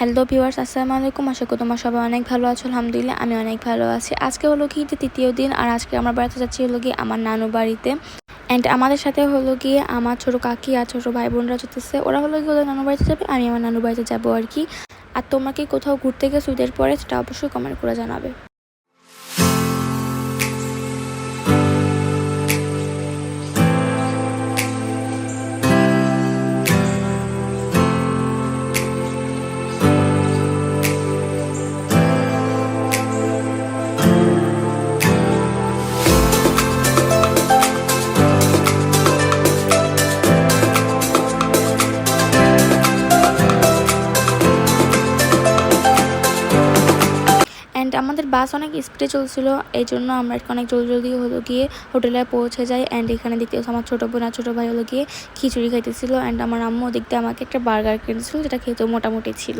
Hello viewers আসসালামু আলাইকুম আশা করি তোমার সবাই অনেক ভালো আছো। আলহামদুলিল্লাহ, আমি অনেক ভালো আছি। আজকে হলো কি যে তৃতীয় দিন, আর আজকে আমার বাড়িতে যাচ্ছি হলো কি আমার নানু বাড়িতে। অ্যান্ড আমাদের সাথে হলো গিয়ে আমার ছোটো কাকি আর ছোটো ভাই বোনরা যেতেছে ওরা হলো গিয়ে ওদের নানু বাড়িতে যাবে, আমি আমার নানু বাড়িতে যাব আর কি। আর তোমাকে কোথাও ঘুরতে গেছো ঈদের পরে, সেটা অবশ্যই কমেন্ট করে জানাবে। অ্যান্ড আমাদের বাস অনেক স্পিডে চলছিল এই জন্য আমরা অনেক জলদি জলদি হলো গিয়ে হোটেলে পৌঁছে যাই অ্যান্ড এখানে দেখতে আমার ছোটো বোন আর ছোটো ভাই হলো গিয়ে খিচুড়ি খাইতেছিল অ্যান্ড আমার আম্মু দেখতে আমাকে একটা বার্গার কিনেছিল, যেটা খেতেও মোটামুটি ছিল।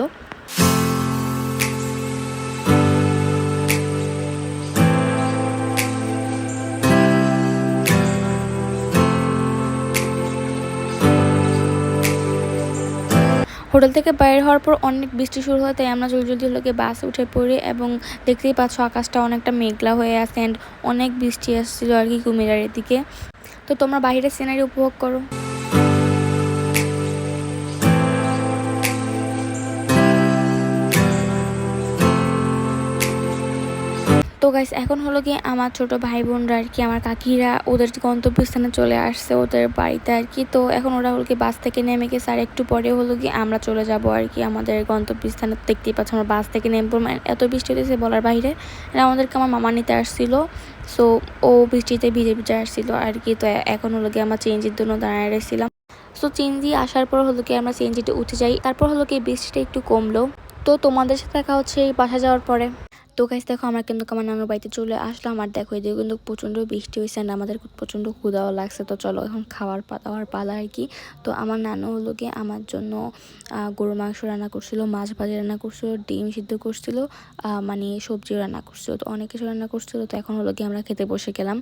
হোটেল থেকে বাইরে হওয়ার পর অনেক বৃষ্টি শুরু হয়, তাই আমরা জলদি জলদি লোকে বাসে উঠে পড়ি এবং দেখতেই পাচ্ছ আকাশটা অনেকটা মেঘলা হয়ে আসে অ্যান্ড অনেক বৃষ্টি আসছিল আর কি কুমিরারের দিকে। তো তোমরা বাইরের সিনারি উপভোগ করো। তো গাইস এখন হলো কি আমার ছোট ভাই বোনরা আর কি, আমার কাকিরা ওদের গন্তব্যস্থানে চলে আসছে, ওদের বাড়িতে আর কি। তো এখন ওরা হলো কি বাস থেকে নেমে গেছে, আর একটু পরে হলো কি আমরা চলে যাব আর কি আমাদের গন্তব্যস্থানে। দেখতেই পাচ্ছি আমরা বাস থেকে নেমে মানে এত বৃষ্টি হতেছে বলার বাইরে আর আমাদেরকে আমার মামা নিতে আসছিল সো ও বৃষ্টিতে ভিজে ভিজে আসছিল আর কি। তো এখন হলো কি আমরা চেঞ্জের জন্য দাঁড়ায় রেখেছিলাম সো চেঞ্জি আসার পর হলো কি আমরা চেঞ্জিতে উঠে যাই, তারপর হলো কি বৃষ্টিটা একটু কমলো। তো তোমাদের সাথে দেখা হচ্ছে এই বাসা যাওয়ার পরে। তো গাইস দেখো আমরা কিন্তু আমার নানুর বাড়িতে চলে আসলাম আর দেখো, এদিকে কিন্তু প্রচণ্ড বৃষ্টি হয়েছে আর আমাদের প্রচণ্ড ক্ষুদাও লাগছে। তো চলো এখন খাওয়ার দাওয়ার পালা আর কি। তো আমার নানু হলো গিয়ে আমার জন্য গরু মাংস রান্না করছিল, মাছ ভাজি রান্না করছিল, ডিম সিদ্ধ করছিল মানে সবজিও রান্না করছিল। তো অনেক কিছু রান্না করছিল, তো এখন হলো গিয়ে আমরা খেতে বসে গেলাম।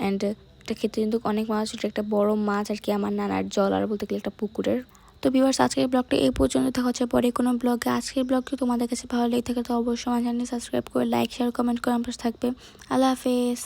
অ্যান্ড এটা খেতে কিন্তু অনেক মাছ ছিল, একটা বড় মাছ আর কি আমার নানার জল আর বলতে গেলে একটা পুকুরের তো ভিউয়ার্স আজকের ব্লগটা এই পর্যন্ত। থাকা হচ্ছে পরে কোনো ব্লগে আজকের ব্লগটি তোমাদের কাছে ভালো লেগে থাকে, তো অবশ্যই আমার চ্যানেল সাবস্ক্রাইব করে লাইক শেয়ার কমেন্ট করে আমার থাকবে। আল্লাহ হাফেজ।